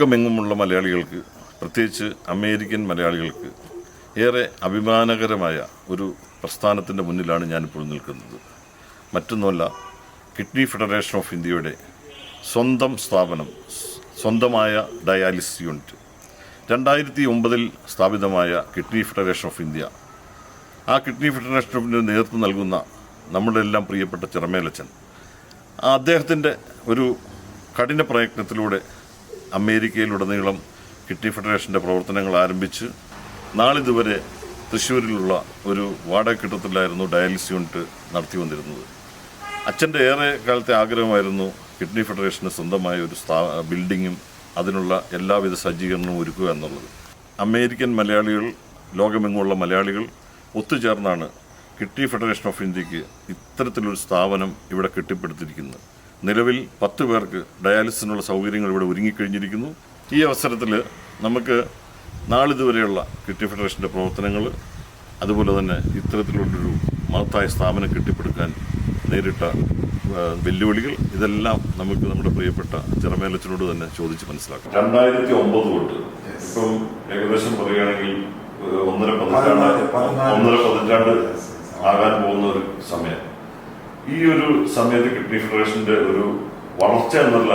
ലോകമെങ്ങുമുള്ള മലയാളികൾക്ക് പ്രത്യേകിച്ച് അമേരിക്കൻ മലയാളികൾക്ക് ഏറെ അഭിമാനകരമായ ഒരു പ്രസ്ഥാനത്തിന്റെ മുന്നിലാണ് ഞാനിപ്പോൾ നിൽക്കുന്നത്. മറ്റൊന്നുമല്ല കിഡ്നി ഫെഡറേഷൻ ഓഫ് ഇന്ത്യയുടെ സ്വന്തം സ്ഥാപനം സ്വന്തമായ ഡയാലിസിസ് യൂണിറ്റ്. രണ്ടായിരത്തി ഒമ്പതിൽ സ്ഥാപിതമായ കിഡ്നി ഫെഡറേഷൻ ഓഫ് ഇന്ത്യ. ആ കിഡ്നി ഫെഡറേഷൻ ഓഫ് ഇന്ത്യ നേതൃത്വം നൽകുന്ന നമ്മുടെ എല്ലാം പ്രിയപ്പെട്ട ചിറമേലച്ചൻ. അദ്ദേഹത്തിന്റെ ഒരു കഠിന പ്രയത്നത്തിലൂടെ അമേരിക്കയിലുടനീളം കിഡ്നി ഫെഡറേഷന്റെ പ്രവർത്തനങ്ങൾ ആരംഭിച്ച് നാളിതുവരെ തൃശ്ശൂരിലുള്ള ഒരു വാടക കെട്ടിടത്തിലായിരുന്നു ഡയാലിസിസ് യൂണിറ്റ് നടത്തി വന്നിരുന്നത്. അച്ഛന്റെ ഏറെ കാലത്തെ ആഗ്രഹമായിരുന്നു കിഡ്നി ഫെഡറേഷന് സ്വന്തമായ ഒരു സ്ഥാ ബിൽഡിങ്ങും അതിനുള്ള എല്ലാവിധ സജ്ജീകരണവും ഒരുക്കുക എന്നുള്ളത്. അമേരിക്കൻ മലയാളികൾ ലോകമെങ്ങുമുള്ള മലയാളികൾ ഒത്തുചേർന്നാണ് കിഡ്നി ഫെഡറേഷൻ ഓഫ് ഇന്ത്യയ്ക്ക് ഇത്തരത്തിലൊരു സ്ഥാപനം ഇവിടെ കെട്ടിപ്പടുത്തിരിക്കുന്നത്. നിലവിൽ പത്ത് പേർക്ക് ഡയാലിസിനുള്ള സൗകര്യങ്ങൾ ഇവിടെ ഒരുങ്ങിക്കഴിഞ്ഞിരിക്കുന്നു. ഈ അവസരത്തിൽ നമുക്ക് നാളിതുവരെയുള്ള കിഡ്നി ഫെഡറേഷന്റെ പ്രവർത്തനങ്ങൾ അതുപോലെ തന്നെ ഇത്തരത്തിലുള്ളൊരു മഹത്തായ സ്ഥാപനം കെട്ടിപ്പടുക്കാൻ നേരിട്ട വെല്ലുവിളികൾ ഇതെല്ലാം നമുക്ക് നമ്മുടെ പ്രിയപ്പെട്ട ചിറമേലച്ചനോട് തന്നെ ചോദിച്ച് മനസ്സിലാക്കാം. രണ്ടായിരത്തി ഒമ്പത് തൊട്ട് ഇപ്പം ഏകദേശം പറയുകയാണെങ്കിൽ ഒന്നര പതിറ്റാണ്ട് ഒന്നര പതിറ്റാണ്ട് ആകാൻ പോകുന്ന ഒരു സമയം. ഈ ഒരു സമയത്ത് കിഡ്നി ഫെഡറേഷന്റെ ഒരു വളർച്ച എന്നുള്ള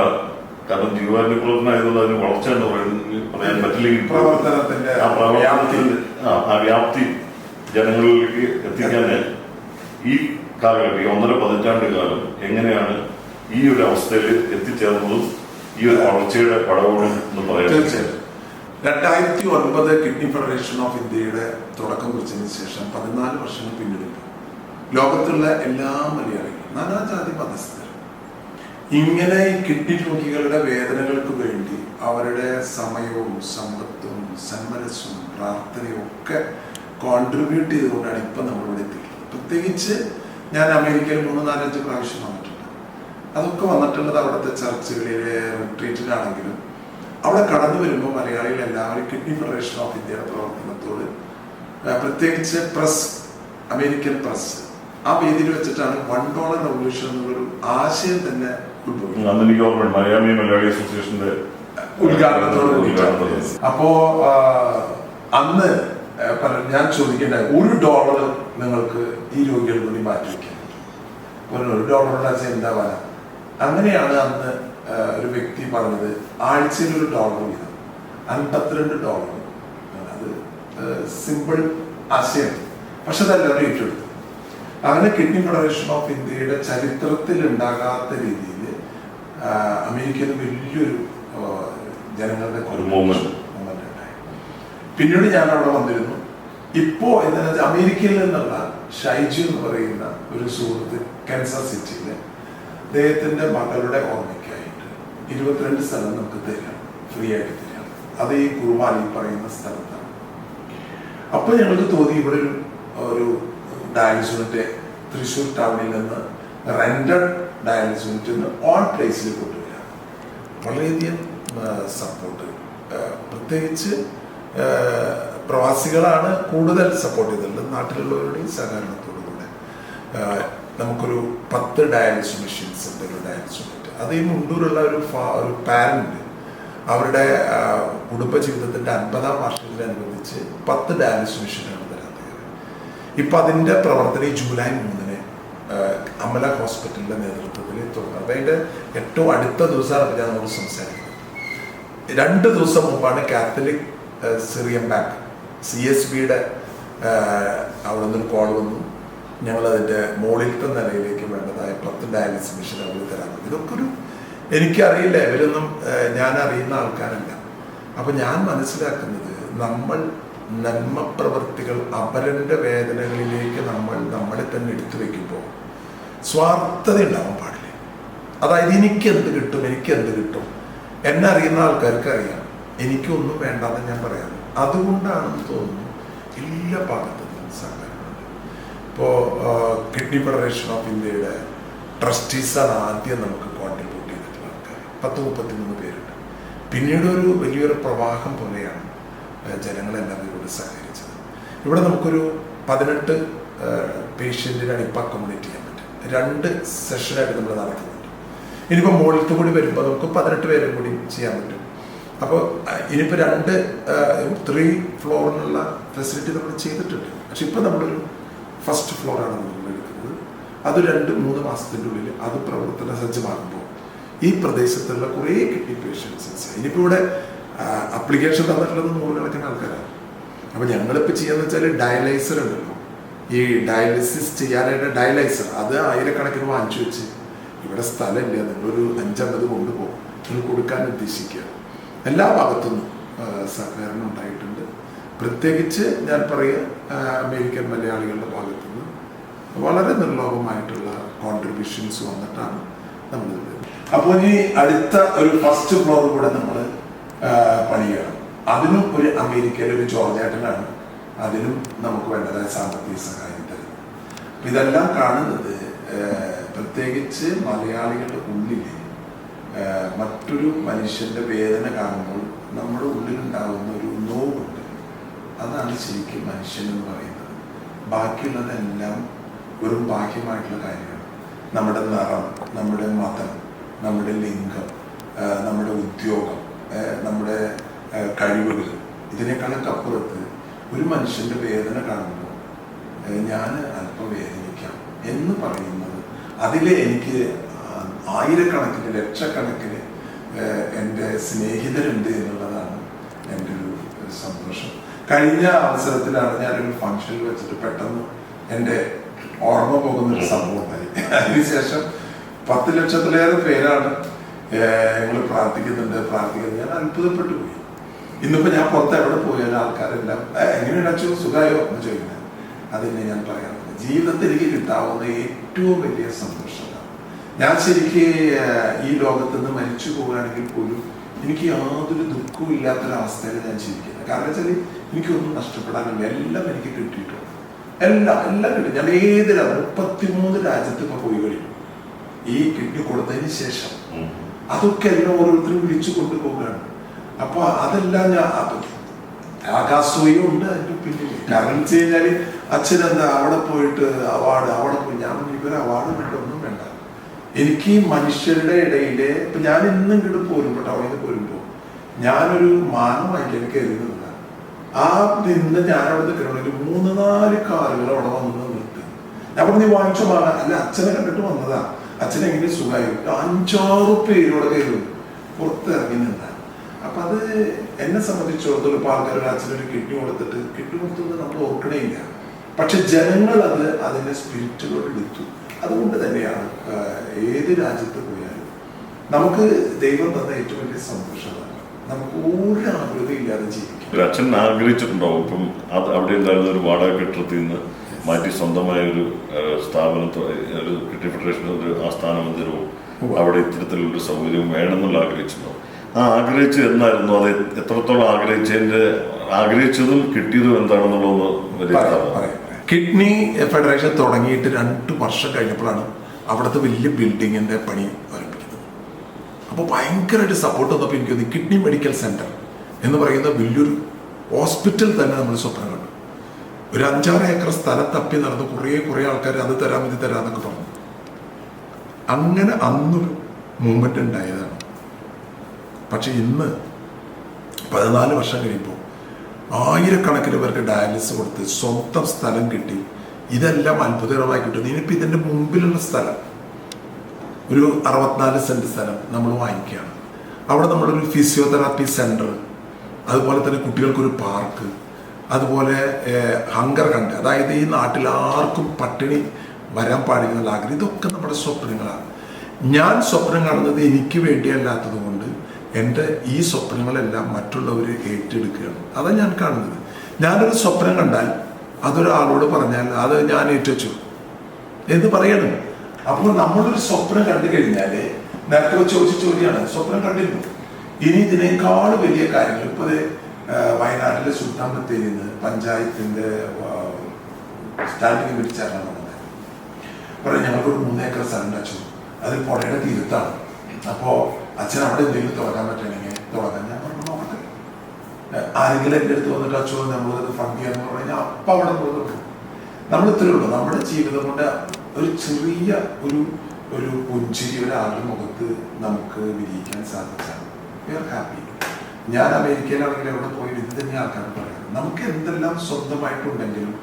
കാരണം ജീവാനുപ്രവർത്തനായതുകൊണ്ട് അതിന് വളർച്ച എന്ന് പറയുന്നത് പറയാൻ പറ്റില്ലെങ്കിൽ പ്രവർത്തനത്തിന്റെ ആ പ്രവർത്തനത്തിന്റെ ആ, വ്യാപ്തി ജനങ്ങളിലേക്ക് എത്തിക്കാൻ ഈ കാലഘട്ടം ഈ ഒന്നര പതിറ്റാണ്ട് കാലം എങ്ങനെയാണ് ഈ ഒരു അവസ്ഥയിൽ എത്തിച്ചേർന്നതും ഈ ഒരു വളർച്ചയുടെ പടവുകളും എന്ന് പറയാൻ തീർച്ചയായും രണ്ടായിരത്തി ഒൻപത് കിഡ്നി ഫെഡറേഷൻ ഓഫ് ഇന്ത്യയുടെ തുടക്കം കുറിച്ചതിന് ശേഷം പതിനാല് വർഷങ്ങൾ പിന്നിടുമ്പോൾ ലോകത്തുള്ള എല്ലാ മലയാളികളും നാനാജാതി മതസ്ഥരും ഇങ്ങനെ കിഡ്നി രോഗികളുടെ വേദനകൾക്ക് വേണ്ടി അവരുടെ സമയവും സമ്പത്തും സന്മനസ്സും പ്രാർത്ഥനയും ഒക്കെ കോൺട്രിബ്യൂട്ട് ചെയ്തുകൊണ്ടാണ് ഇപ്പൊ നമ്മളിവിടെ എത്തിയിട്ടുള്ളത്. പ്രത്യേകിച്ച് ഞാൻ അമേരിക്കയിൽ മൂന്ന് നാലഞ്ച് പ്രാവശ്യം വന്നിട്ടുണ്ട്. അതൊക്കെ വന്നിട്ടുള്ളത് അവിടുത്തെ ചർച്ചുകളിലെ റിട്രീറ്റിലാണെങ്കിലും അവിടെ കടന്നു വരുമ്പോൾ മലയാളികൾ എല്ലാവരും കിഡ്നി ഫെഡറേഷൻ ഓഫ് ഇന്ത്യയുടെ പ്രവർത്തനത്തോട് പ്രത്യേകിച്ച് പ്രസ് അമേരിക്കൻ പ്രസ് ആ വേദിയിൽ വെച്ചിട്ടാണ് വൺ ഡോളർ റവല്യൂഷൻ എന്നുള്ളൊരു ആശയം തന്നെ ഉത്ഭവിക്കുന്നത് അന്ന് എനിക്ക് ഓർമ്മ മലയാളി മലയാളി അസോസിയേഷന്റെ ഉദ്ഘാടനത്തോട് അപ്പോ അന്ന് ഞാൻ ചോദിക്കേണ്ട ഒരു ഡോളർ നിങ്ങൾക്ക് ഈ രോഗികൾ വേണ്ടി മാറ്റി വെക്കാൻ ഒരു ഡോളറുടെ ആശയം എന്താവാനാ? അങ്ങനെയാണ് അന്ന് ഒരു വ്യക്തി പറഞ്ഞത് ആഴ്ചയിൽ ഒരു ഡോളർ വീതം അൻപത്തിരണ്ട് ഡോളർ അത് സിമ്പിൾ ആശയം. പക്ഷെ അതെല്ലാവരും ഏറ്റെടുത്തു. അങ്ങനെ കിഡ്നി ഫെഡറേഷൻ ഓഫ് ഇന്ത്യയുടെ ചരിത്രത്തിൽ ഉണ്ടാകാത്ത രീതിയിൽ അമേരിക്കയിൽ വലിയൊരു ജനങ്ങളുടെ ഉണ്ടായി. പിന്നീട് ഞാൻ അവിടെ വന്നിരുന്നു. ഇപ്പോ എന്താ വെച്ചാൽ അമേരിക്കയിൽ നിന്നുള്ള ഷൈജി എന്ന് പറയുന്ന ഒരു സുഹൃത്ത് കാൻസർ സിറ്റിയിൽ അദ്ദേഹത്തിന്റെ മകളുടെ ഓർമ്മയ്ക്കായിട്ട് ഇരുപത്തിരണ്ട് സ്ഥലം നമുക്ക് തരാം. ഫ്രീ ആയിട്ട് തരാം. അത് ഈ കുർബാനി പറയുന്ന സ്ഥലത്താണ്. അപ്പൊ ഞങ്ങൾക്ക് തോന്നി ഇവിടെ ഒരു ഒരു ഡയാലിസ് യൂണിറ്റ് തൃശ്ശൂർ ടൗണിൽ നിന്ന് റെന്റഡ് ഡയാലിസ് യൂണിറ്റ് ഓൺ പ്ലേസിൽ കൊണ്ടുവരാം വളരെയധികം സപ്പോർട്ട് പ്രത്യേകിച്ച് പ്രവാസികളാണ് കൂടുതൽ സപ്പോർട്ട് ചെയ്തിട്ടുള്ളത് നാട്ടിലുള്ളവരുടെയും സഹകരണത്തോടുകൂടെ. കൂടെ നമുക്കൊരു പത്ത് ഡയാലിസിസ് മെഷീൻസ് ഉണ്ട് ഒരു ഡയാലിസ് യൂണിറ്റ് അത് ഈ മുണ്ടൂരുള്ള ഒരു ഒരു പാരന്റ് അവരുടെ കുടുംബ ജീവിതത്തിന്റെ അൻപതാം വർഷത്തിനനുബന്ധിച്ച് പത്ത് ഡയാലിസ് മെഷീനാണ് ഇപ്പൊ അതിന്റെ പ്രവർത്തനം ജൂലൈ മൂന്നിന് അമല ഹോസ്പിറ്റലിന്റെ നേതൃത്വത്തിൽ തുടങ്ങും. അപ്പം അതിന്റെ ഏറ്റവും അടുത്ത ദിവസമാണ് ഞാൻ നമ്മൾ സംസാരിക്കുന്നത്. രണ്ട് ദിവസം മുമ്പാണ് Catholic Syrian bank C S ബിയുടെ അവിടെ നിന്നൊരു കോൾ വന്നു. ഞങ്ങൾ അതിന്റെ മുകളിലത്തെ നിലയിലേക്ക് വേണ്ടതായ പത്ത് ഡയാലിസിസ് മെഷീൻ അവർ പറ്റും ഇതൊക്കെ ഒരു എനിക്കറിയില്ല ഇവരൊന്നും ഞാൻ അറിയുന്ന ആൾക്കാരല്ല. അപ്പം ഞാൻ മനസ്സിലാക്കുന്നത് നമ്മൾ നന്മ പ്രവൃത്തികൾ അപരന്റെ വേദനകളിലേക്ക് നമ്മൾ നമ്മളെ തന്നെ എടുത്തു വെക്കുമ്പോൾ സ്വാർത്ഥത ഉണ്ടാവാൻ പാടില്ല. അതായത് എനിക്ക് എന്ത് കിട്ടും എനിക്ക് എന്ത് കിട്ടും? എന്നെ അറിയുന്ന ആൾക്കാർക്ക് അറിയാം. എനിക്കൊന്നും വേണ്ടാന്ന് ഞാൻ പറയാറ്. അതുകൊണ്ടാണെന്ന് തോന്നുന്നു എല്ലാ ഭാഗത്തു നിന്നും സഹകരണമുണ്ട് ഇപ്പോൾ കിഡ്നി ഫെഡറേഷൻ ഓഫ് ഇന്ത്യയുടെ ട്രസ്റ്റീസാണ് ആദ്യം നമുക്ക് കോൺട്രിബ്യൂട്ട് ചെയ്തിട്ടുള്ള ആൾക്കാർ. പത്ത് മുപ്പത്തിമൂന്ന് പേരുണ്ട്. പിന്നീട് ഒരു വലിയൊരു പ്രവാഹം പോലെയാണ് കൂടി സഹകരിച്ചത് ഇവിടെ നമുക്കൊരു പതിനെട്ട് പേഷ്യന്റിനാണ് ഇപ്പം അക്കോമഡേറ്റ് ചെയ്യാൻ പറ്റും. രണ്ട് സെഷനായിട്ട് നമ്മൾ നടത്തുന്നുണ്ട് ഇനിയിപ്പോൾ മുകളിലത്ത് കൂടി വരുമ്പോൾ നമുക്ക് പതിനെട്ട് പേരും കൂടി ചെയ്യാൻ പറ്റും. അപ്പോൾ ഇനിയിപ്പോൾ രണ്ട് ത്രീ ഫ്ലോറിനുള്ള ഫെസിലിറ്റി നമ്മൾ ചെയ്തിട്ടുണ്ട്. പക്ഷെ ഇപ്പോൾ നമ്മളൊരു ഫസ്റ്റ് ഫ്ലോറാണ് നമ്മൾ എടുക്കുന്നത്. അത് രണ്ട് മൂന്ന് മാസത്തിന്റെ ഉള്ളിൽ അത് പ്രവർത്തന സജ്ജമാകുമ്പോൾ ഈ പ്രദേശത്തുള്ള കുറേ കിഡ്നി പേഷ്യൻസ് ഇനിയിപ്പോൾ ഇവിടെ അപ്ലിക്കേഷൻ തന്നിട്ടുള്ളത് നൂറുകണക്കിന് ആൾക്കാരാണ്. അപ്പോൾ ഞങ്ങളിപ്പോൾ ചെയ്യാന്ന് വെച്ചാൽ ഡയലൈസർ ഉണ്ടല്ലോ ഈ ഡയാലിസിസ് ചെയ്യാനായിട്ട് ഡയലൈസർ അത് ആയിരക്കണക്കിന് വാങ്ങിച്ചു വെച്ച്. ഇവിടെ സ്ഥലമില്ല നിങ്ങളൊരു അഞ്ചമ്പത് കൊണ്ടുപോകും നിങ്ങൾ കൊടുക്കാൻ ഉദ്ദേശിക്കുക. എല്ലാ ഭാഗത്തും സഹകരണം ഉണ്ടായിട്ടുണ്ട്. പ്രത്യേകിച്ച് ഞാൻ പറയുക അമേരിക്കൻ മലയാളികളുടെ ഭാഗത്തു നിന്ന് വളരെ നിർലോഭമായിട്ടുള്ള കോൺട്രിബ്യൂഷൻസ് വന്നിട്ടാണ് നമ്മൾ അപ്പോൾ ഇനി അടുത്ത ഒരു ഫസ്റ്റ് ഫ്ലോർ കൂടെ നമ്മൾ പണിയണം അതിനും ഒരു അമേരിക്കയിലെ ഒരു ജോർജേട്ടനാണ് അതിനും നമുക്ക് വേണ്ടതായ സാമ്പത്തിക സഹായം തരുന്നത്. ഇതെല്ലാം കാണുന്നത് പ്രത്യേകിച്ച് മലയാളികളുടെ ഉള്ളിൽ മറ്റൊരു മനുഷ്യന്റെ വേദന കാണുമ്പോൾ നമ്മുടെ ഉള്ളിലുണ്ടാകുന്ന ഒരു നോവുണ്ട്. അതാണ് ശരിക്കും മനുഷ്യൻ എന്ന് പറയുന്നത്. ബാക്കിയുള്ളതെല്ലാം വെറും ബാഹ്യമായിട്ടുള്ള കാര്യമാണ്. നമ്മുടെ നിറം നമ്മുടെ മതം നമ്മുടെ ലിംഗം നമ്മുടെ ഉദ്യോഗം നമ്മുടെ കഴിവുകൾ ഇതിനേക്കാളൊക്കെ അപ്പുറത്ത് ഒരു മനുഷ്യന്റെ വേദന കാണുമ്പോൾ ഞാൻ അല്പം വേദനിക്കാം എന്ന് പറയുന്നത് അതിൽ എനിക്ക് ആയിരക്കണക്കിന് ലക്ഷക്കണക്കിന് എന്റെ സ്നേഹിതരുണ്ട് എന്നുള്ളതാണ് എന്റെ ഒരു സന്തോഷം. കഴിഞ്ഞ അവസരത്തിലാണ് ഞാനൊരു ഫംഗ്ഷനിൽ വെച്ചിട്ട് പെട്ടെന്ന് എന്റെ ഓർമ്മ പോകുന്ന ഒരു സംഭവം ഉണ്ടായി. അതിനുശേഷം പത്ത് ലക്ഷത്തിലേറെ പേരാണ് ഞങ്ങൾ പ്രാർത്ഥിക്കുന്നുണ്ട് പ്രാർത്ഥിക്കുന്നത് ഞാൻ അത്ഭുതപ്പെട്ടു പോയി. ഇന്നിപ്പോ ഞാൻ പുറത്ത് എവിടെ പോയാലും ആൾക്കാരെല്ലാം "ഏ, എങ്ങനെയാണ് അച്ഛൻ? സുഖമായോ? എന്ന് ചോദിക്കുന്നത് അതിനെ ഞാൻ പറയാം ജീവിതത്തിൽ എനിക്ക് കിട്ടാവുന്ന ഏറ്റവും വലിയ സന്തോഷം ഞാൻ ശരിക്ക് ഈ ലോകത്ത് നിന്ന് മരിച്ചു പോവുകയാണെങ്കിൽ പോലും എനിക്ക് യാതൊരു ദുഃഖവും ഇല്ലാത്തൊരവസ്ഥയിൽ ഞാൻ ജീവിക്കുന്നത്. കാരണം വെച്ചാൽ എനിക്കൊന്നും നഷ്ടപ്പെടാനില്ല. എല്ലാം എനിക്ക് കിട്ടിയിട്ടുണ്ട്. എല്ലാം എല്ലാം കിട്ടി. ഞാൻ ഏത് മുപ്പത്തിമൂന്ന് രാജ്യത്ത് ഇപ്പൊ പോയി കഴിഞ്ഞു. ഈ കിട്ടി കൊടുത്തതിന് ശേഷം അതൊക്കെ എല്ലാം ഓരോരുത്തരും വിളിച്ചു കൊണ്ടുപോകുകയാണ് അപ്പൊ അതെല്ലാം ഞാൻ ആകാശവും ഉണ്ട് അതിന്റെ പിന്നിൽ. കാരണം വെച്ച് കഴിഞ്ഞാൽ അച്ഛൻ എന്താ അവിടെ പോയിട്ട് അവാർഡ് അവിടെ പോയി. ഞാൻ ഇവരെ അവാർഡ് കിട്ടൊന്നും വേണ്ട. എനിക്ക് മനുഷ്യരുടെ ഇടയിൽ ഇപ്പൊ ഞാൻ ഇന്നും ഇങ്ങോട്ട് പോരുമ്പോ ടൗണിൽ നിന്ന് പോരുമ്പോ ഞാനൊരു മാനമായിട്ട് എനിക്ക് കയറുന്നതാണ് ആ നിന്ന് ഞാൻ അവിടെ നിൽക്കണമെങ്കിൽ മൂന്ന് നാല് കാറുകൾ അവിടെ വന്ന് നിർത്തി ഞാൻ പറഞ്ഞു "നീ വാങ്ങിച്ചോ വാങ്ങാൻ അല്ല അച്ഛനെ കണ്ടിട്ട് വന്നതാ. അച്ഛനെങ്ങനെ സുഖമായി അഞ്ചാറ് പേരോടെ കയറും പുറത്തിറങ്ങി നിന്നാണ് അപ്പൊ അത് എന്നെ സംബന്ധിച്ചിടത്തോളം ഇപ്പൊ ആൾക്കാർ ഒരു അച്ഛനൊരു കിഡ്നി കൊടുത്തിട്ട് കിഡ്നി കൊടുത്തത് നമ്മൾ ഓർക്കണേ ഇല്ല പക്ഷെ ജനങ്ങൾ അത് അതിന്റെ സ്പിരിറ്റുകളോട് എടുത്തു. അതുകൊണ്ട് തന്നെയാണ് ഏത് രാജ്യത്ത് പോയാലും നമുക്ക് ദൈവം തന്ന ഏറ്റവും വലിയ സന്തോഷമാണ് നമുക്ക് ഒരു ആകൃതി ഇല്ലാതെ ജീവിക്കാം. അച്ഛൻ ആഗ്രഹിച്ചിട്ടുണ്ടാവും. ഇപ്പം അത് അവിടെ ഉണ്ടായിരുന്ന ഒരു വാടക കെട്ടിടത്തിൽ നിന്ന് മാറ്റി സ്വന്തമായ ഒരു സ്ഥാപനം ഒരു കിഡ്നി ഫെഡറേഷൻ ഒരു ആസ്ഥാന മന്ദിരവും അവിടെ ഇത്തരത്തിലൊരു സൗകര്യവും വേണമെന്നുള്ള ആഗ്രഹിച്ചിട്ടുണ്ടാവും. ആ ആഗ്രഹിച്ചത് എന്നായിരുന്നു അത് എത്രത്തോളം ആഗ്രഹിച്ചതിന്റെ ആഗ്രഹിച്ചതും കിട്ടിയതും പറയാം. കിഡ്നി ഫെഡറേഷൻ തുടങ്ങിയിട്ട് രണ്ട് വർഷം കഴിഞ്ഞപ്പോഴാണ് അവിടുത്തെ വലിയ ബിൽഡിങ്ങിന്റെ പണി ആരംഭിക്കുന്നത്. അപ്പോൾ ഭയങ്കരമായിട്ട് സപ്പോർട്ട് വന്നപ്പോൾ എനിക്ക് തോന്നി കിഡ്നി മെഡിക്കൽ സെന്റർ എന്ന് പറയുന്ന വലിയൊരു ഹോസ്പിറ്റൽ തന്നെ നമ്മൾ സ്വപ്നം കണ്ടു. ഒരു അഞ്ചാറ് ഏക്കർ സ്ഥലം തപ്പി നടന്ന് കുറേ കുറേ ആൾക്കാർ അത് തരാം ഇത് തരാമെന്നൊക്കെ പറഞ്ഞു. അങ്ങനെ അന്നൊരു മൂവ്മെന്റ് ഉണ്ടായതാണ്. പക്ഷെ ഇന്ന് പതിനാല് വർഷം കഴിയുമ്പോൾ ആയിരക്കണക്കിന് പേർക്ക് ഡയാലിസിസ് കൊടുത്ത് സ്വന്തം സ്ഥലം കിട്ടി. ഇതെല്ലാം അത്ഭുതകരമായി കിട്ടുന്നു ഇനിയിപ്പോൾ ഇതിന്റെ മുമ്പിലുള്ള സ്ഥലം ഒരു അറുപത്തിനാല് സെന്റ് സ്ഥലം നമ്മൾ വാങ്ങിക്കുകയാണ്. അവിടെ നമ്മളൊരു ഫിസിയോതെറാപ്പി സെന്റർ അതുപോലെ തന്നെ കുട്ടികൾക്കൊരു പാർക്ക് അതുപോലെ ഹങ്കർ കണ്ട് അതായത് ഈ നാട്ടിൽ ആർക്കും പട്ടിണി വരാൻ പാടില്ല ആഗ്രഹം. ഇതൊക്കെ നമ്മുടെ സ്വപ്നങ്ങളാണ്. ഞാൻ സ്വപ്നം കാണുന്നത് എനിക്ക് വേണ്ടിയല്ലാത്തത് എന്റെ ഈ സ്വപ്നങ്ങളെല്ലാം മറ്റുള്ളവർ ഏറ്റെടുക്കുകയാണ്. അതാണ് ഞാൻ കാണുന്നത്. ഞാനൊരു സ്വപ്നം കണ്ടാൽ അതൊരാളോട് പറഞ്ഞാൽ അത് ഞാൻ ഏറ്റെച്ചു. എന്ന് പറയണം. അപ്പോൾ നമ്മളൊരു സ്വപ്നം കണ്ടു കഴിഞ്ഞാൽ നേരത്തെ ചോദിച്ച ചോദ്യമാണ് സ്വപ്നം കണ്ടിരുന്നു. ഇനി ഇതിനേക്കാൾ വലിയ കാര്യങ്ങൾ ഇപ്പൊ ദേ, ആ, വയനാട്ടിലെ സുൽത്താൻ നിന്ന് പഞ്ചായത്തിന്റെ സ്റ്റാൻഡിംഗ് കമ്മിറ്റി വന്നത്. പറഞ്ഞു ഞങ്ങൾക്കൊരു മൂന്നേക്കർ സ്ഥലം വെച്ചു അതിൽ പുഴയുടെ തീരത്താണ്. അപ്പോ അച്ഛൻ അവിടെ എന്തെങ്കിലും തുടങ്ങാൻ പറ്റണെങ്കിൽ തുടങ്ങാൻ ഞാൻ പറഞ്ഞു നോക്കട്ടെ ആരെങ്കിലും എന്റെ അടുത്ത് വന്നിട്ട് അച്ഛൻ നമ്മളത് ഫണ്ട് ചെയ്യാന്ന് പറഞ്ഞാൽ അപ്പം അവിടെ പോകുന്നുള്ളൂ നമ്മൾ ഇത്രയേ ഉള്ളൂ. നമ്മുടെ ജീവിതം കൊണ്ട് ഒരു ചെറിയ ഒരു ഒരു പുഞ്ചിരി ഒരാളുടെ മുഖത്ത് നമുക്ക് വിരിയിക്കാൻ സാധിച്ചാൽ വി ആർ ഹാപ്പി ഞാൻ അമേരിക്കയിലാണെങ്കിൽ എവിടെ പോയി ഇത് തന്നെ ആൾക്കാർ പറയുന്നത്. നമുക്ക് എന്തെല്ലാം സ്വന്തമായിട്ടുണ്ടെങ്കിലും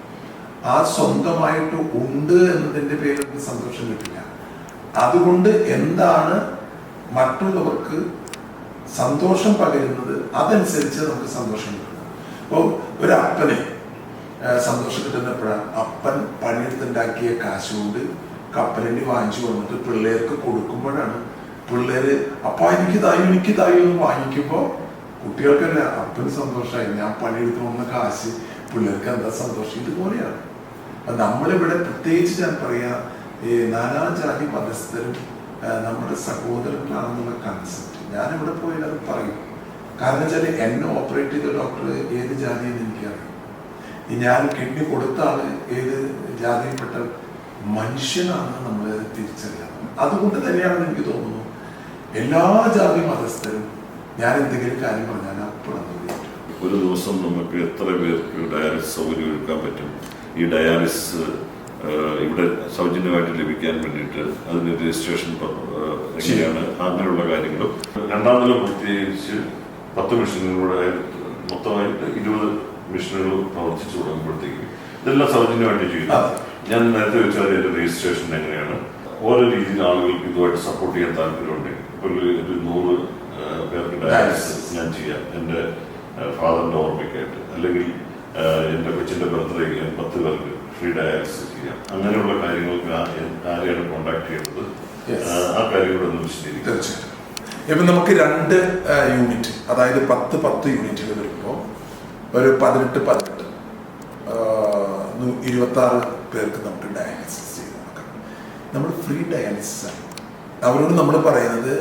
ആ സ്വന്തമായിട്ട് ഉണ്ട് എന്നതിന്റെ പേരിൽ സന്തോഷം കിട്ടില്ല. അതുകൊണ്ട് എന്താണ് മറ്റുള്ളവർക്ക് സന്തോഷം പകരുന്നത് അതനുസരിച്ച് നമുക്ക് സന്തോഷം കിട്ടും. അപ്പോൾ ഒരു അപ്പനെ സന്തോഷം കിട്ടുന്നപ്പോഴാണ് അപ്പൻ പണിയെടുത്തുണ്ടാക്കിയ കാശ് കൊണ്ട് കപ്പലണ്ടി വാങ്ങിച്ചു വന്നിട്ട് പിള്ളേർക്ക് കൊടുക്കുമ്പോഴാണ് പിള്ളേര് അപ്പ എനിക്ക് തായി എനിക്ക് തായി എന്ന് വാങ്ങിക്കുമ്പോൾ കുട്ടികൾക്കല്ല അപ്പന് സന്തോഷമായി. ഞാൻ പണിയെടുത്ത് വന്ന കാശ് പിള്ളേർക്ക് എന്താ സന്തോഷം? ഇതുപോലെയാണ്. നമ്മളിവിടെ പ്രത്യേകിച്ച് ഞാൻ പറയാ നാനാജാതി മതസ്ഥരും നമ്മുടെ സഹോദരങ്ങളാണെന്നുള്ള കൺസെപ്റ്റ് ഞാൻ ഇവിടെ പോയാൽ അത് പറയും. കാരണം വെച്ചാൽ എന്നെ ഓപ്പറേറ്റ് ചെയ്ത ഡോക്ടർ ഏത് ജാതിയെന്ന് എനിക്കറിയാം ഞാൻ കിഡ്നി കൊടുത്താണ് ഏത് ജാതിയിൽപ്പെട്ട മനുഷ്യനാണ് നമ്മൾ തിരിച്ചറിയണം. അതുകൊണ്ട് തന്നെയാണ് എനിക്ക് തോന്നുന്നു. എല്ലാ ജാതി മതസ്ഥരും ഞാൻ എന്തെങ്കിലും കാര്യം പറഞ്ഞാൽ അപ്പോഴാണ് ഒരു ദിവസം നമുക്ക് എത്ര പേർക്ക് ഡയാലിസിസ് സൗകര്യം ഒരുക്കാൻ പറ്റും? ഈ ഡയാലിസിസ് ഇവിടെ സൗജന്യമായിട്ട് ലഭിക്കാൻ വേണ്ടിയിട്ട് അതിന് രജിസ്ട്രേഷൻ ശരിയാണ് എങ്ങനെയാണ് അങ്ങനെയുള്ള കാര്യങ്ങളും. രണ്ടാം നില പൂർത്തീകരിച്ച് പത്ത് മെഷീനുകളുടെ മൊത്തമായിട്ട് ഇരുപത് മെഷീനുകൾ പ്രവർത്തിച്ചു തുടങ്ങുമ്പോഴത്തേക്കും ഇതെല്ലാം സൗജന്യമായിട്ട് ചെയ്യുന്നു. ഞാൻ നേരത്തെ വെച്ചാൽ അതിന്റെ രജിസ്ട്രേഷൻ എങ്ങനെയാണ്? ഓരോ രീതിയിൽ ആളുകൾക്ക് ഇതുമായിട്ട് സപ്പോർട്ട് ചെയ്യാൻ താല്പര്യമുണ്ട്. ഇപ്പോൾ ഒരു നൂറ് പേർക്ക് ഡയാലിസിസ് ഞാൻ ചെയ്യാം. എന്റെ ഫാദറിന്റെ ഓർമ്മയ്ക്കായിട്ട്. അല്ലെങ്കിൽ എന്റെ എന്റെ കൊച്ചിന്റെ ബർത്ത്ഡേക്ക് ഞാൻ പത്ത് പേർക്ക് ഫ്രീ ഡയാലിസിസ് ചെയ്യാം. അങ്ങനെയുള്ള കാര്യങ്ങൾക്ക് ആരെയാണ് കോൺടാക്ട് ചെയ്യുന്നത് ആ, കാര്യങ്ങളൊന്ന് വിശദീകരിക്കും. തീർച്ചയായിട്ടും. ഇപ്പം നമുക്ക് രണ്ട് യൂണിറ്റ് അതായത് പത്ത് പത്ത് യൂണിറ്റുകൾ വരുമ്പോൾ ഒരു പതിനെട്ട് പതിനെട്ട് ഇരുപത്തി ആറ് പേർക്ക് നമുക്ക് ഡയാലിസിസ് ചെയ്ത് നമ്മൾ ഫ്രീ ഡയാലിസിസ് ആണ്. അവരോട് നമ്മൾ പറയുന്നത്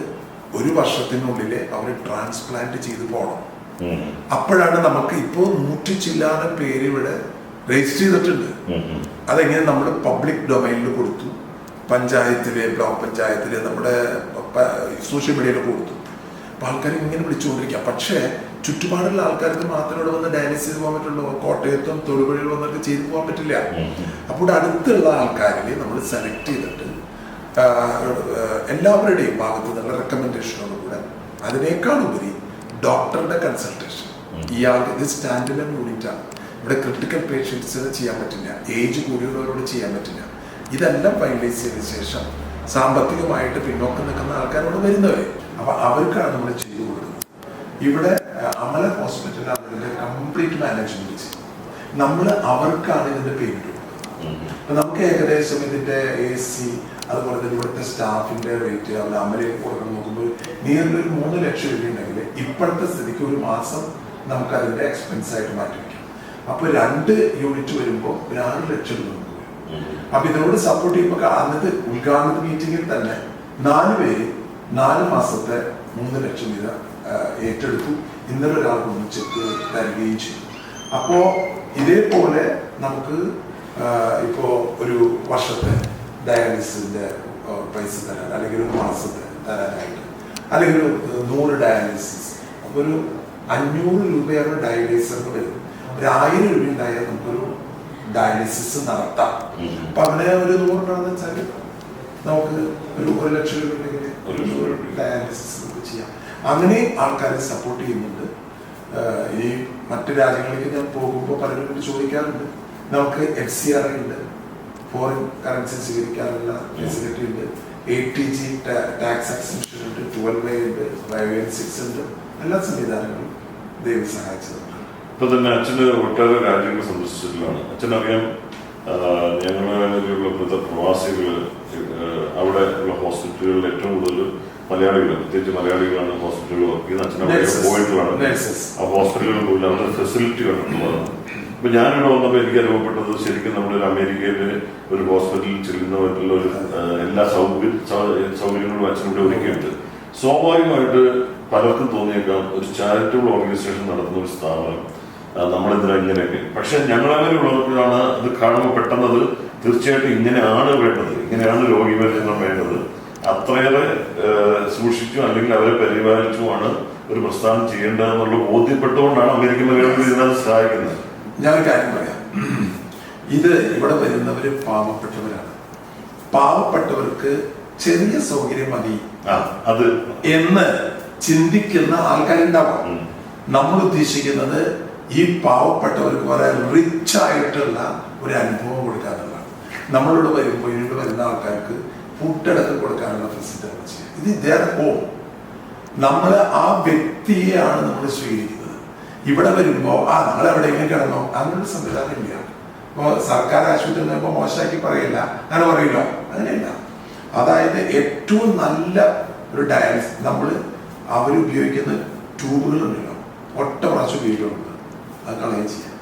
ഒരു വർഷത്തിനുള്ളിൽ അവർ ട്രാൻസ്പ്ലാന്റ് ചെയ്ത് പോകണം അപ്പോഴാണ് നമുക്ക് ഇപ്പോൾ നൂറ്റി ചില്ലാന പേര് ഇവിടെ രജിസ്റ്റർ ചെയ്തിട്ടുണ്ട്. അതെങ്ങനെ നമ്മൾ പബ്ലിക് ഡൊമൈനിൽ കൊടുത്തു പഞ്ചായത്തിൽ ബ്ലോക്ക് പഞ്ചായത്തിൽ നമ്മുടെ സോഷ്യൽ മീഡിയയിൽ കൊടുത്തു. അപ്പൊ ആൾക്കാർ ഇങ്ങനെ വിളിച്ചുകൊണ്ടിരിക്കുക പക്ഷേ ചുറ്റുപാടുള്ള ആൾക്കാർക്ക് മാത്രം ഇവിടെ വന്ന് ഡയാലിസിസ് പോകാൻ പറ്റുള്ളൂ. കോട്ടയത്തും തൊടുപുഴയിൽ വന്നിട്ട് ചെയ്തു പോകാൻ പറ്റില്ല. അപ്പോൾ ഇവിടെ അടുത്തുള്ള ആൾക്കാരിൽ നമ്മൾ സെലക്ട് ചെയ്തിട്ട് എല്ലാവരുടെയും ഭാഗത്ത് നിന്നുള്ള റെക്കമെൻഡേഷനോടുകൂടെ അതിനേക്കാൾ ഉപരി ഡോക്ടറുടെ കൺസൾട്ടേഷൻ ഇയാൾക്ക് ഇത് സ്റ്റാൻഡിലെ യൂണിറ്റ് ആണ് ഇവിടെ ക്രിട്ടിക്കൽ പേഷ്യൻസിന് ചെയ്യാൻ പറ്റില്ല. ഏജ് കൂടിയുള്ളവരോട് ചെയ്യാൻ പറ്റില്ല. ഇതെല്ലാം ഫൈനലൈസ് ചെയ്ത ശേഷം സാമ്പത്തികമായിട്ട് പിന്നോക്കം നിൽക്കുന്ന ആൾക്കാരോട് വരുന്നവരെ. അപ്പൊ അവർക്കാണ് നമ്മൾ ചെയ്തു കൊടുക്കുന്നത്. ഇവിടെ അമല ഹോസ്പിറ്റൽ അതിന്റെ കംപ്ലീറ്റ് മാനേജ്മെന്റ് ചെയ്യും നമ്മൾ അവർക്കാണ് ഇതിന്റെ പേയ്മെന്റ് കൊടുക്കുന്നത്. നമുക്ക് ഏകദേശം ഇതിന്റെ എ സി അതുപോലെ തന്നെ ഇവിടുത്തെ സ്റ്റാഫിന്റെ റേറ്റ് അവർ അമലയിൽ കൊടുക്കണം നോക്കുമ്പോൾ നിയർലി ഒരു മൂന്ന് ലക്ഷം രൂപ ഉണ്ടെങ്കിൽ ഇപ്പോഴത്തെ സ്ഥിതിക്ക് ഒരു മാസം നമുക്ക് അതിന്റെ എക്സ്പെൻസ് ആയിട്ട് മാറ്റി അപ്പൊ രണ്ട് യൂണിറ്റ് വരുമ്പോൾ ഒരു ആറ് ലക്ഷം രൂപ നമുക്ക് വരും. അപ്പൊ ഇതിനോട് സപ്പോർട്ട് ചെയ്യുമ്പോൾ അന്നത്തെ ഉദ്ഘാടന മീറ്റിംഗിൽ തന്നെ നാല് പേര് നാല് മാസത്തെ മൂന്ന് ലക്ഷം വീതം ഏറ്റെടുത്തു. ഇന്നലെ ഒരാൾ ഒന്ന് ചെക്ക് തരികയും ചെയ്തു. അപ്പോ ഇതേപോലെ നമുക്ക് ഇപ്പോ ഒരു വർഷത്തെ ഡയാലിസിന്റെ പൈസ തരാൻ അല്ലെങ്കിൽ ഒരു മാസത്തെ തരാനായിട്ട് അല്ലെങ്കിൽ ഒരു നൂറ് ഡയാലിസിസ് അപ്പൊ ഒരു അഞ്ഞൂറ് രൂപയാണ് ഡയാലിസിന് വരും ഒരു ആയിരം രൂപ ഉണ്ടായാൽ നമുക്കൊരു ഡയാലിസിസ് നടത്താം. അപ്പൊ അങ്ങനെ ഒരു നൂറുണ്ടാന്ന് വെച്ചാൽ നമുക്ക് ഒരു ഒരു ലക്ഷം രൂപ. ഉണ്ടെങ്കിൽ. ഡയാലിസിസ് നമുക്ക് ചെയ്യാം. അങ്ങനെ ആൾക്കാരെ സപ്പോർട്ട് ചെയ്യുന്നുണ്ട്. ഈ മറ്റു രാജ്യങ്ങളിലേക്ക് ഞാൻ പോകുമ്പോൾ പലരും ചോദിക്കാറുണ്ട്. നമുക്ക് എഫ് സി ആർ ഉണ്ട്. ഫോറിൻ കറൻസി സ്വീകരിക്കാനുള്ള ഫെസിലിറ്റി ഉണ്ട്. A T G tax exemption ഉണ്ട്. ട്വൽവ് എ ഉണ്ട്. ഫൈവ് സിക്സ് ഉണ്ട്. എല്ലാ സംവിധാനങ്ങളും ദൈവം സഹായിച്ചതുണ്ട്. ഇപ്പൊ തന്നെ അച്ഛന് ഒട്ടേറെ രാജ്യങ്ങൾ സന്ദർശിച്ചിട്ടുള്ളതാണ് അച്ഛനറിയാം ഞങ്ങളിലുള്ള പ്രവാസികൾ അവിടെ ഉള്ള ഹോസ്പിറ്റലുകളിൽ ഏറ്റവും കൂടുതൽ മലയാളികൾ പ്രത്യേകിച്ച് മലയാളികളാണ് ഹോസ്പിറ്റലുകൾ വർക്ക് ചെയ്യുന്നത്. അച്ഛൻ അവിടെ. പോയിട്ടുള്ളതാണ്. ആ ഹോസ്പിറ്റലുകൾ പോലും അവിടെ ഫെസിലിറ്റി കണ്ടിട്ടുള്ളതാണ് ഇപ്പൊ ഞാനിവിടെ വന്നപ്പോൾ എനിക്ക് അനുഭവപ്പെട്ടത് ശരിക്കും നമ്മുടെ ഒരു അമേരിക്കയിലെ ഒരു ഹോസ്പിറ്റലിൽ ചെല്ലുന്നവരുള്ള ഒരു എല്ലാ സൗകര്യ സൗകര്യങ്ങളും അച്ഛനിവിടെ ഒരുക്കിയിട്ടുണ്ട്. സ്വാഭാവികമായിട്ട് പലർക്കും തോന്നിയേക്കാം ഒരു ചാരിറ്റബിൾ ഓർഗനൈസേഷൻ നടത്തുന്ന ഒരു സ്ഥാപനം. ആ, നമ്മളെന്തിനാ ഇങ്ങനെയൊക്കെ? പക്ഷെ ഞങ്ങളങ്ങനെ ഉള്ളവർക്കാണ് അത് കാണുമ്പോൾ പെട്ടെന്ന് പെട്ടെന്നത് തീർച്ചയായിട്ടും ഇങ്ങനെയാണ് വേണ്ടത്. ഇങ്ങനെയാണ് രോഗിപരിചരണം വേണ്ടത്. അത്രയേറെ സൂക്ഷിച്ചു അല്ലെങ്കിൽ അവരെ പരിപാലിച്ചുമാണ് ഒരു പ്രസ്ഥാനം ചെയ്യേണ്ടതെന്നുള്ള ബോധ്യപ്പെട്ടുകൊണ്ടാണ് അമേരിക്കൻ മലയാളികൾ ഇതിനകത്ത് സഹായിക്കുന്നത്. ഞാൻ കാര്യം പറയാം. ഇത് ഇവിടെ വരുന്നവര് പാവപ്പെട്ടവരാണ്. പാവപ്പെട്ടവർക്ക് ചെറിയ സൗകര്യം മതി ആ അത് എന്ന് ചിന്തിക്കുന്ന ആൾക്കാരുണ്ടാവാം. നമ്മൾ ഉദ്ദേശിക്കുന്നത് ഈ പാവപ്പെട്ടവർക്ക് വളരെ റിച്ച് ആയിട്ടുള്ള ഒരു അനുഭവം കൊടുക്കാനുള്ളതാണ് നമ്മളോട് വരുമ്പോൾ ഇതിനോട് വരുന്ന ആൾക്കാർക്ക് ഫുഡടക്കം കൊടുക്കാനുള്ള ഫെസിലിറ്റി ഇത് ഇദ്ദേഹം ഹോം നമ്മൾ ആ വ്യക്തിയെയാണ് നമ്മൾ സ്വീകരിക്കുന്നത്. ഇവിടെ വരുമ്പോൾ ആ നിങ്ങൾ എവിടെയെങ്കിലും കിടന്നോ? അങ്ങനൊരു സംവിധാനം ഇല്ല. ഇപ്പോൾ സർക്കാർ ആശുപത്രി ഇപ്പോൾ മോശമാക്കി പറയില്ല. അങ്ങനെ പറയില്ല. അങ്ങനെയല്ല. അതായത് ഏറ്റവും നല്ല ഒരു ഡയാലിസിസ് നമ്മൾ അവർ ഉപയോഗിക്കുന്ന ട്യൂബുകളുണ്ടല്ലോ ഒട്ട പ്രാവശ്യം ഉപയോഗിക്കുന്നുണ്ട്. അത് കളയുകയും ചെയ്യാം.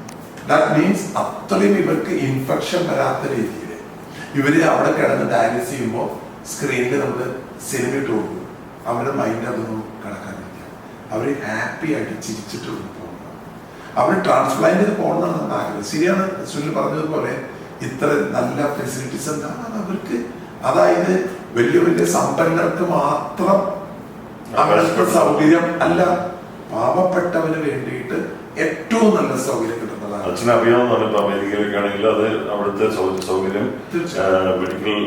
ദാറ്റ് മീൻസ് അത്രയും ഇവർക്ക് ഇൻഫെക്ഷൻ വരാത്ത രീതിയിൽ ഇവർ അവിടെ കിടന്ന് ഡയാലിസ് ചെയ്യുമ്പോൾ സ്ക്രീനിൽ നമ്മൾ സിനിമ ഇട്ട് കൊടുക്കും. അവരുടെ മൈൻഡ് അതൊന്നും കണക്കാനില്ല അവർ ഹാപ്പി ആയിട്ട് ചിരിച്ചിട്ട് പോകുന്നത് അവർ ട്രാൻസ്പ്ലാന്റ് ചെയ്ത് പോകണമെന്നാണ് ആഗ്രഹം. ശരിയാണ് സുനിൽ പറഞ്ഞതുപോലെ ഇത്ര നല്ല ഫെസിലിറ്റീസ് എന്താണ് അത് അവർക്ക് അതായത് വലിയ വലിയ സമ്പന്നർക്ക് മാത്രം അവരുടെ സൗകര്യം അല്ല. പാവപ്പെട്ടവന് വേണ്ടിയിട്ട് ഏറ്റവും നല്ല സൗകര്യം കിട്ടുന്നതാണ്. അച്ഛനെ അറിയാവുന്നതാണ് ഇപ്പൊ അമേരിക്കയിലേക്കാണെങ്കിൽ അത് അവിടുത്തെ സൗകര്യം മെഡിക്കൽ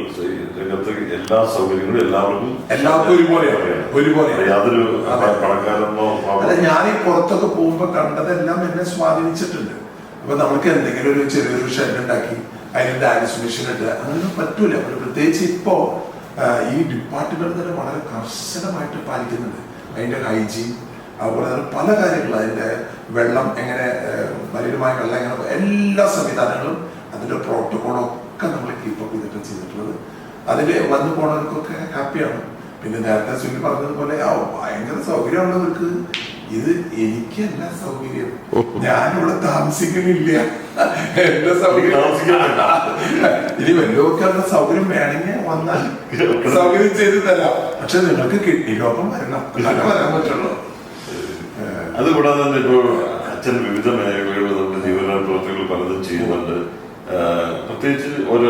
രംഗത്ത് എല്ലാ സൗകര്യങ്ങളും എല്ലാവർക്കും എല്ലാവർക്കും ഒരുപോലെയാണ്. ഒരുപോലെ യാതൊരു പണക്കാരനോ പണക്കാരെന്നോ അല്ല ഞാൻ ഈ പുറത്തൊക്കെ പോകുമ്പോ കണ്ടതെല്ലാം എന്നെ സ്വാധീനിച്ചിട്ടുണ്ട്. അപ്പൊ നമുക്ക് എന്തെങ്കിലും ഒരു ചെറിയൊരു ഷെഡ് ഉണ്ടാക്കി അതിന്റെ ഡാൻസ് മെഷീൻ ഉണ്ട് അങ്ങനെയൊന്നും പറ്റൂല. പ്രത്യേകിച്ച് ഇപ്പോ ഈ ഡിപ്പാർട്ട്മെന്റ് തന്നെ വളരെ കർശനമായിട്ട് പാലിക്കുന്നുണ്ട്. അതിന്റെ ഹൈജീൻ അതുപോലെ തന്നെ പല കാര്യങ്ങളും. അതിന്റെ വെള്ളം എങ്ങനെ മലിനമായ വെള്ളം എങ്ങനെ എല്ലാ സംവിധാനങ്ങളും അതിന്റെ പ്രോട്ടോകോളും ഒക്കെ നമ്മൾ കീപ്പപ്പ് ചെയ്തിട്ട് ചെയ്തിട്ടുള്ളത്. അതിൽ വന്നു പോണവർക്കൊക്കെ ഹാപ്പിയാണ് പിന്നെ നേരത്തെ സുനിൽ പറഞ്ഞതുപോലെ ആ ഭയങ്കര സൗകര്യമുള്ളവർക്ക് ഇത് എനിക്കല്ല സൗകര്യം. ഞാനിവിടെ താമസിക്കുന്നില്ല എന്റെ സൗകര്യം. ഇനി വല്ലവർക്കുള്ള സൗകര്യം വേണമെങ്കിൽ വന്നാൽ സൗകര്യം ചെയ്തു തരാം. പക്ഷെ നിങ്ങൾക്ക് കിഡ്നി രോഗം വരണം. വരാൻ പറ്റുള്ളൂ. ഏഹ്, അത് കൂടാതെ തന്നെ ഇപ്പോൾ അച്ഛൻ വിവിധ മേഖലകളിൽ നമ്മുടെ ജീവന പ്രവർത്തികൾ പലതും ചെയ്യുന്നുണ്ട്. പ്രത്യേകിച്ച് ഓരോ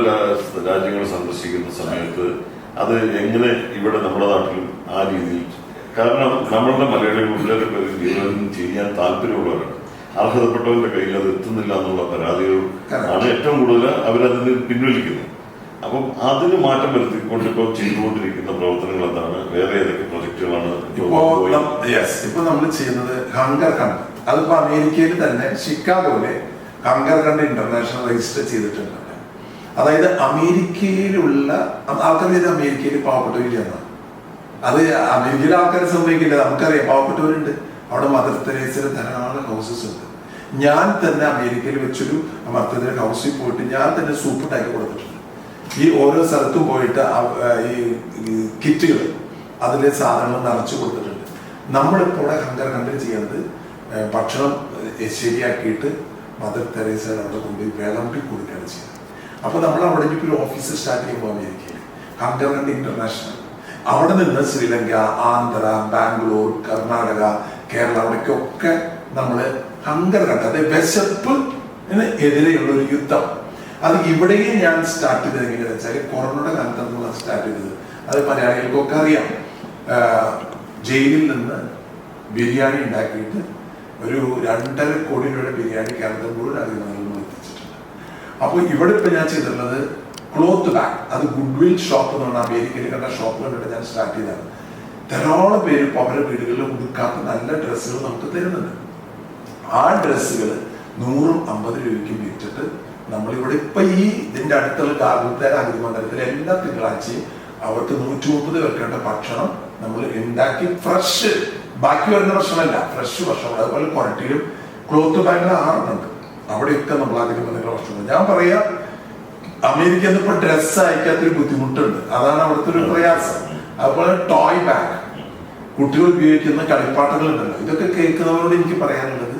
രാജ്യങ്ങൾ സന്ദർശിക്കുന്ന സമയത്ത് അത് എങ്ങനെ ഇവിടെ നമ്മുടെ നാട്ടിലും ആ രീതിയിൽ കാരണം നമ്മളുടെ മലയാളികൾ വളരെ പേര് ജീവനം ചെയ്യാൻ താല്പര്യമുള്ളവരാണ്. അർഹതപ്പെട്ടവരുടെ കയ്യിൽ അത് എത്തുന്നില്ല എന്നുള്ള പരാതികൾ ആണ് ഏറ്റവും കൂടുതൽ അവരതിന് പിൻവലിക്കുന്നത്. അപ്പം അതിന് മാറ്റം വരുത്തിക്കൊണ്ട് ഇപ്പോൾ ചെയ്തുകൊണ്ടിരിക്കുന്ന പ്രവർത്തനങ്ങൾ എന്താണ്? വേറെ ഏതൊക്കെ പ്രൊജക്ടുകളാണ് ഇപ്പോ യെസ് ഇപ്പൊ നമ്മൾ ചെയ്യുന്നത് ഹങ്കർ കണ്ട് അതിപ്പോ അമേരിക്കയിൽ തന്നെ ഷിക്കാഗോയിലെ ഹങ്കർ കണ്ട് ഇന്റർനാഷണൽ രജിസ്റ്റർ ചെയ്തിട്ടുണ്ട്. അതായത് അമേരിക്കയിലുള്ള ആൾക്കാർ അമേരിക്കയിൽ പാവപ്പെട്ടവർ എന്നാണ്. അത് അമേരിക്കയിലെ ആൾക്കാരെ സംഭവിക്കില്ല നമുക്കറിയാം പാവപ്പെട്ടവരുണ്ട്. അവിടെ മദർ തെരേസയുടെ ധാരാളം ഹൗസസ് ഉണ്ട്. ഞാൻ തന്നെ അമേരിക്കയിൽ വെച്ചൊരു മദർ തെരേസ ഹൗസിൽ പോയിട്ട് ഞാൻ തന്നെ സൂപ്പ് ഉണ്ടാക്കി കൊടുത്തിട്ടുണ്ട്. ഈ ഓരോ സ്ഥലത്തും പോയിട്ട് ഈ കിറ്റുകൾ അതിലെ സാധനങ്ങൾ നിറച്ചു കൊടുത്തിട്ടുണ്ട്. നമ്മളിപ്പോൾ ഹങ്കർ ഹങ്കർ ചെയ്യുന്നത് ഭക്ഷണം ശരിയാക്കിയിട്ട് മദർ തെരേസയുടെ അവിടെ കൊണ്ടുപോയി വിളമ്പി കൊടുക്കുകയാണ് ചെയ്യുന്നത്. അപ്പൊ നമ്മൾ അവിടെ ഇപ്പോൾ ഒരു ഓഫീസ് സ്റ്റാർട്ട് ചെയ്യുമ്പോൾ അമേരിക്കയിൽ ഹങ്കർ കണ്ട് ഇന്റർനാഷണൽ. അവിടെ നിന്ന് ശ്രീലങ്ക ആന്ധ്ര ബാംഗ്ലൂർ കർണാടക കേരള അവിടേക്കൊക്കെ നമ്മൾ ഹങ്കർ കണ്ട. അതായത് വിശപ്പ് എതിരെയുള്ള ഒരു യുദ്ധം. അത് ഇവിടെയും ഞാൻ സ്റ്റാർട്ട് ചെയ്തത് എങ്ങനെയാണെന്ന് വെച്ചാൽ കൊറോണയുടെ കാലത്താണ് സ്റ്റാർട്ട് ചെയ്തത്. അത് മലയാളികൾക്കൊക്കെ അറിയാം. ജയിലിൽ നിന്ന് ബിരിയാണി ഉണ്ടാക്കിയിട്ട് ഒരു രണ്ടര കോടി രൂപയുടെ ബിരിയാണി കേരളത്തിൽ മുഴുവൻ നിന്ന് എത്തിച്ചിട്ടുണ്ട്. അപ്പോൾ ഇവിടെ ഇപ്പൊ ഞാൻ ചെയ്തിട്ടുള്ളത് ക്ലോത്ത് ബാഗ്. അത് ഗുഡ്വിൽ ഷോപ്പ് എന്ന് പറഞ്ഞാൽ അമേരിക്കയിൽ കണ്ട ഷോപ്പ് കണ്ടിട്ട് ഞാൻ സ്റ്റാർട്ട് ചെയ്തതാണ്. ധാരാളം പേര് അവരുടെ വീടുകളിൽ ഉടുക്കാത്ത നല്ല ഡ്രസ്സുകൾ നമുക്ക് തരുന്നുണ്ട്. ആ ഡ്രസ്സുകൾ നൂറും അമ്പത് രൂപയ്ക്ക് വിറ്റിട്ട് നമ്മളിവിടെ ഇപ്പൊ ഈ ഇതിന്റെ അടുത്തുള്ള കാർഗുത്തേര അഗതി മണ്ഡലത്തിൽ എല്ലാ തിങ്കളാഴ്ചയും അവർക്ക് നൂറ്റി മുപ്പത് പേർക്കേണ്ട ഭക്ഷണം നമ്മൾ ഉണ്ടാക്കി ഫ്രഷ് ബാക്കി വരുന്ന ഭക്ഷണമല്ല ഫ്രഷ് ഭക്ഷണം. അതുപോലെ ക്വാളിറ്റിയിലും ക്ലോത്ത് ബാങ്കിൽ ആറുന്നുണ്ട്. അവിടെയൊക്കെ നമ്മൾ അധികം എന്തെങ്കിലും ഭക്ഷണം ഞാൻ പറയാ അമേരിക്കയിൽ ഇപ്പോൾ ഡ്രസ്സ് അയക്കാത്തൊരു ബുദ്ധിമുട്ടുണ്ട്. അതാണ് അവിടുത്തെ ഒരു പ്രയാസം. അതുപോലെ ടോയ് ബാഗ് കുട്ടികൾ ഉപയോഗിക്കുന്ന കളിപ്പാട്ടങ്ങൾ ഉണ്ടല്ലോ ഇതൊക്കെ കേൾക്കുന്നവരോട് എനിക്ക് പറയാനുള്ളത്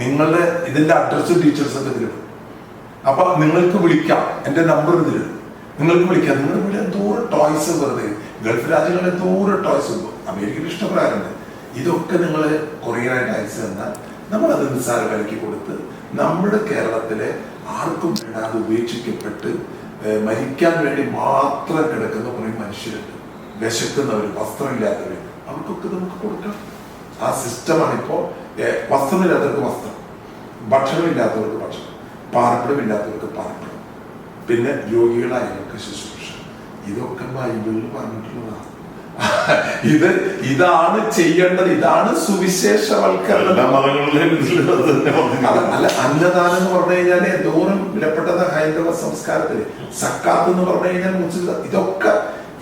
നിങ്ങളുടെ ഇതിന്റെ അഡ്രസ്സും ടീച്ചേഴ്സ് ഒക്കെ ഇതിലും അപ്പൊ നിങ്ങൾക്ക് വിളിക്കാം. എന്റെ നമ്പർ ഇതിലും നിങ്ങൾക്ക് വിളിക്കാം. വീട്ടിൽ എന്തോരം ടോയ്സ് വെറുതെ. ഗൾഫ് രാജ്യങ്ങളിൽ എന്തോരം ടോയ്സ് ഉണ്ട്. അമേരിക്കയിൽ ഇഷ്ടപ്പെടാറുണ്ട് ഇതൊക്കെ നിങ്ങൾ കൊറിയനായിട്ട് അയച്ചു തന്നാൽ നമ്മൾ അത് നിസ്സാര വിലക്ക് കൊടുത്ത് നമ്മുടെ കേരളത്തിലെ ആർക്കും വേണ്ടാതെ ഉപേക്ഷിക്കപ്പെട്ട് മരിക്കാൻ വേണ്ടി മാത്രം കിടക്കുന്ന കുറേ മനുഷ്യരുണ്ട്. വിശക്കുന്നവർ വസ്ത്രമില്ലാത്തവർ അവർക്കൊക്കെ നമുക്ക് കൊടുക്കാം. ആ സിസ്റ്റമാണ് ഇപ്പോ വസ്ത്രമില്ലാത്തവർക്ക് വസ്ത്രം ഭക്ഷണമില്ലാത്തവർക്ക് ഭക്ഷണം പാർപ്പിടമില്ലാത്തവർക്ക് പാർപ്പിടം. പിന്നെ രോഗികളായവർക്ക് ശുശ്രൂഷ ഇതൊക്കെ ബൈബിളിൽ പറഞ്ഞിട്ടുള്ളതാണ് ഇത് ഇതാണ് ചെയ്യേണ്ടത് ഇതാണ് സുവിശേഷവൽക്കരണം. അല്ല അന്നദാനം എന്ന് പറഞ്ഞു കഴിഞ്ഞാൽ എന്തോരം വിലപ്പെട്ടത് ഹൈന്ദവ സംസ്കാരത്തിൽ സക്കാത്ത് എന്ന് പറഞ്ഞു കഴിഞ്ഞാൽ ഇതൊക്കെ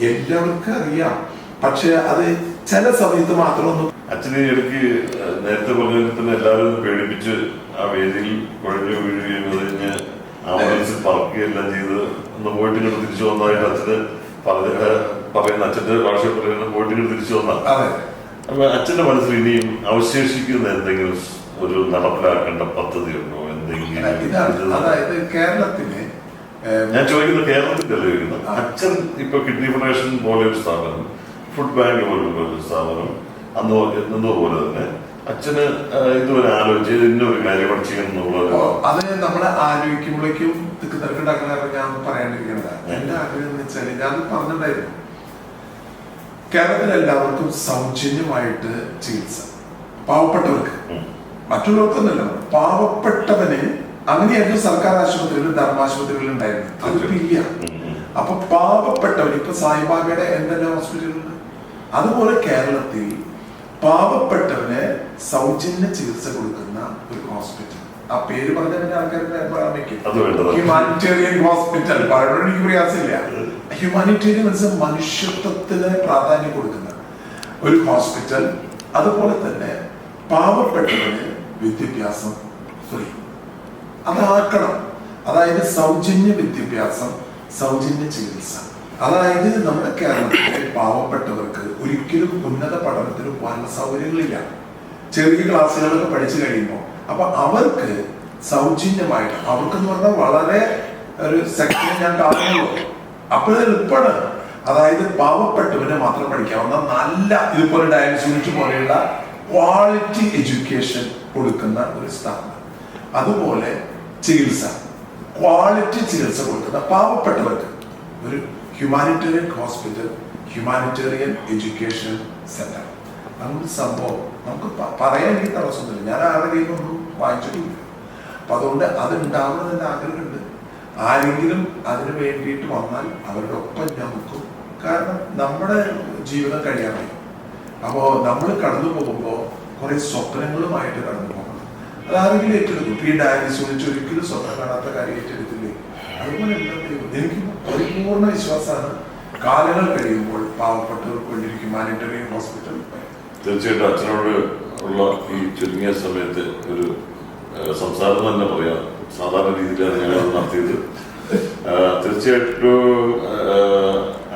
എല്ലാവർക്കും അറിയാം. പക്ഷെ അത് ചില സമയത്ത് മാത്രമൊന്നും അച്ഛനെ ഇടയ്ക്ക് നേരത്തെ പറഞ്ഞ തന്നെ എല്ലാവരും പേടിപ്പിച്ച് ആ വേദിയിൽ കുഴഞ്ഞു വീഴുകയും അത് കഴിഞ്ഞ് ആംബുലൻസിൽ പറക്കുകയെല്ലാം ചെയ്ത് ഒന്ന് പോയിട്ട് ഇങ്ങോട്ട് തിരിച്ചു വന്നതായിട്ട് അച്ഛന് പറഞ്ഞ പറയുന്ന അച്ഛന്റെ ഭാഷ പറയുന്ന പോയിട്ട് ഇങ്ങോട്ട് തിരിച്ചു വന്ന അപ്പൊ അച്ഛന്റെ മനസ്സിൽ ഇനിയും അവശേഷിക്കുന്ന എന്തെങ്കിലും ഒരു നടപ്പിലാക്കേണ്ട പദ്ധതി ഉണ്ടോ? എന്തെങ്കിലും അതായത് കേരളത്തിന് ഞാൻ ചോദിക്കുന്നത് കേരളത്തിന്റെ അല്ല ചോദിക്കുന്നത്. അച്ഛൻ ഇപ്പൊ കിഡ്നി ഫെഡറേഷൻ പോലെ ഒരു സ്ഥാപനം ഫുഡ് ബാങ്ക് പോലുള്ള ഒരു സ്ഥാപനം അന്ന് എന്നതുപോലെ തന്നെ അച്ഛന് ഇതുവരെ ആലോചിച്ച് കാര്യം അത് നമ്മൾ ആലോചിക്കുമ്പോഴേക്കും തിക്ക് തിരക്കുണ്ടാക്കുന്ന ഞാൻ പറയാണ്ടിരിക്കുന്നത് എന്റെ ആഗ്രഹം എന്ന് വെച്ചാൽ ഞാൻ പറഞ്ഞിട്ടുണ്ടായിരുന്നു. കേരളത്തിൽ എല്ലാവർക്കും സൗജന്യമായിട്ട് ചികിത്സ. പാവപ്പെട്ടവർക്ക്. മറ്റുള്ളവർക്കൊന്നുമല്ല പാവപ്പെട്ടവന് അങ്ങനെയായിരുന്നു സർക്കാർ ആശുപത്രികളിൽ ധർമാശുപത്രികളിൽ ഉണ്ടായിരുന്നു അതിപ്പോ ഇല്ല. അപ്പൊ പാവപ്പെട്ടവന് ഇപ്പൊ സായിബാബയുടെ എന്തെല്ലാം ഹോസ്പിറ്റലുണ്ട്. അതുപോലെ കേരളത്തിൽ പാവപ്പെട്ടവന് സൗജന്യ ചികിത്സ കൊടുക്കുന്ന ഒരു ഹോസ്പിറ്റൽ ആ പേര് പറഞ്ഞാൽ ആൾക്കാരുടെ അത് വേണ്ടത്. ഹ്യൂമാനിറ്റേറിയൻ ഹോസ്പിറ്റൽ പറയുന്നത് എനിക്ക് പ്രയാസമില്ല. ഹ്യൂമാനിറ്റേറിയൻ മീൻസ് മനുഷ്യത്വത്തിന് പ്രാധാന്യം കൊടുക്കുന്ന ഒരു ഹോസ്പിറ്റൽ അതുപോലെ തന്നെ പാവപ്പെട്ടവന് വിദ്യാഭ്യാസം ഫ്രീ അതാക്കണം അതായത് സൗജന്യ വിദ്യാഭ്യാസം സൗജന്യ ചികിത്സ. അതായത് നമ്മുടെ കേരളത്തിലെ പാവപ്പെട്ടവർക്ക് ഒരിക്കലും ഉന്നത പഠനത്തിന് പല സൗകര്യങ്ങളില്ല. ചെറിയ ക്ലാസ്സുകളൊക്കെ പഠിച്ചു കഴിയുമ്പോൾ. അപ്പൊ അവർക്ക് സൗജന്യമായിട്ട് അവർക്കെന്ന് പറഞ്ഞാൽ വളരെ ഒരു സെക്ഷൻ ഞാൻ കാണുന്നുള്ളൂ അപ്പോൾ എളുപ്പമാണ് അതായത് പാവപ്പെട്ടവനെ മാത്രം പഠിക്കാവുന്ന നല്ല ഇതുപോലെ ഡയൻസ് യൂണിറ്റ് പോലെയുള്ള ക്വാളിറ്റി എഡ്യൂക്കേഷൻ കൊടുക്കുന്ന ഒരു സ്ഥാപനം. അതുപോലെ ചികിത്സ. ക്വാളിറ്റി ചികിത്സ കൊടുക്കുന്ന പാവപ്പെട്ടവർക്ക് ഒരു humanitarian hospital humanitarian education centre അങ്ങനൊരു സംഭവം നമുക്ക് പറയാൻ എനിക്ക് തടസ്സമൊന്നുമില്ല. ഞാൻ ആരുടെ കയ്യിൽ നിന്നും വാങ്ങിച്ചിട്ടില്ല. അപ്പൊ അതുകൊണ്ട് അത് ഉണ്ടാവണമെന്ന് ആഗ്രഹമുണ്ട്. ആരെങ്കിലും അതിന് വേണ്ടിയിട്ട് വന്നാൽ അവരുടെ ഒപ്പം ഞാൻ നിൽക്കും. കാരണം നമ്മുടെ ജീവിതം കഴിയാറായി അപ്പോ നമ്മൾ കടന്നു പോകുമ്പോൾ കുറെ സ്വപ്നങ്ങളുമായിട്ട് കടന്നു പോകണം. അതാരെങ്കിലും ഏറ്റെടുക്കും. ഈ യൂണിറ്റ് ഒരിക്കലും സ്വപ്നം കാണാത്ത കാര്യം ഏറ്റെടുത്തില്ലേ? അതുപോലെ എന്താ എനിക്ക് പരിപൂർണ വിശ്വാസമാണ്. കാലങ്ങൾ കഴിയുമ്പോൾ പാവപ്പെട്ടവർക്ക് വേണ്ടി ഹോസ്പിറ്റൽ തീർച്ചയായിട്ടും അച്ഛനോട് ഉള്ള ഈ ചുരുങ്ങിയ സമയത്ത് ഒരു സംസാരം തന്നെ പറയാം. സാധാരണ രീതിയിലാണ് ഞങ്ങൾ നടത്തിയത്. തീർച്ചയായിട്ടും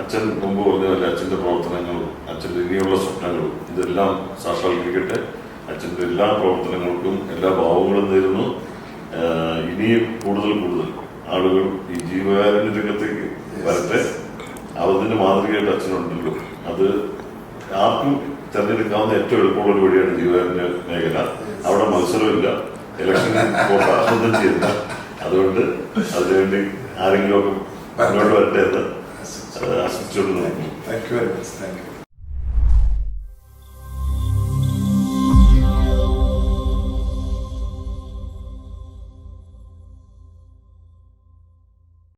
അച്ഛൻ മുമ്പ് പറഞ്ഞതല്ല അച്ഛന്റെ പ്രവർത്തനങ്ങളും അച്ഛന്റെ ഇനിയുള്ള സ്വപ്നങ്ങളും ഇതെല്ലാം സാക്ഷാത്കരിക്കട്ടെ. അച്ഛന്റെ എല്ലാ പ്രവർത്തനങ്ങൾക്കും എല്ലാ ഭാവങ്ങളും നേരുന്നു. ഇനിയും കൂടുതൽ കൂടുതൽ ആളുകൾ ഈ ജീവകാരുണ്യ രംഗത്തേക്ക് വരട്ടെ. അവതിന്റെ മാതൃകയായിട്ട് അച്ഛനുണ്ടല്ലോ. അത് ആർക്കും തെരഞ്ഞെടുക്കാവുന്ന ഏറ്റവും എളുപ്പമുള്ള ഒരു വഴിയാണ് ജീവകാരുണ്യ മേഖല. അവിടെ മത്സരമില്ല. ഇലക്ഷൻ ആസൂത്രണം ചെയ്യുന്നില്ല. അതുകൊണ്ട് അതിനുവേണ്ടി ആരെങ്കിലും ഒക്കെ മുന്നോട്ട് വരട്ടെ എന്ന് ആശംസിച്ചുകൊണ്ട് നോക്കുന്നു thank you very much thank you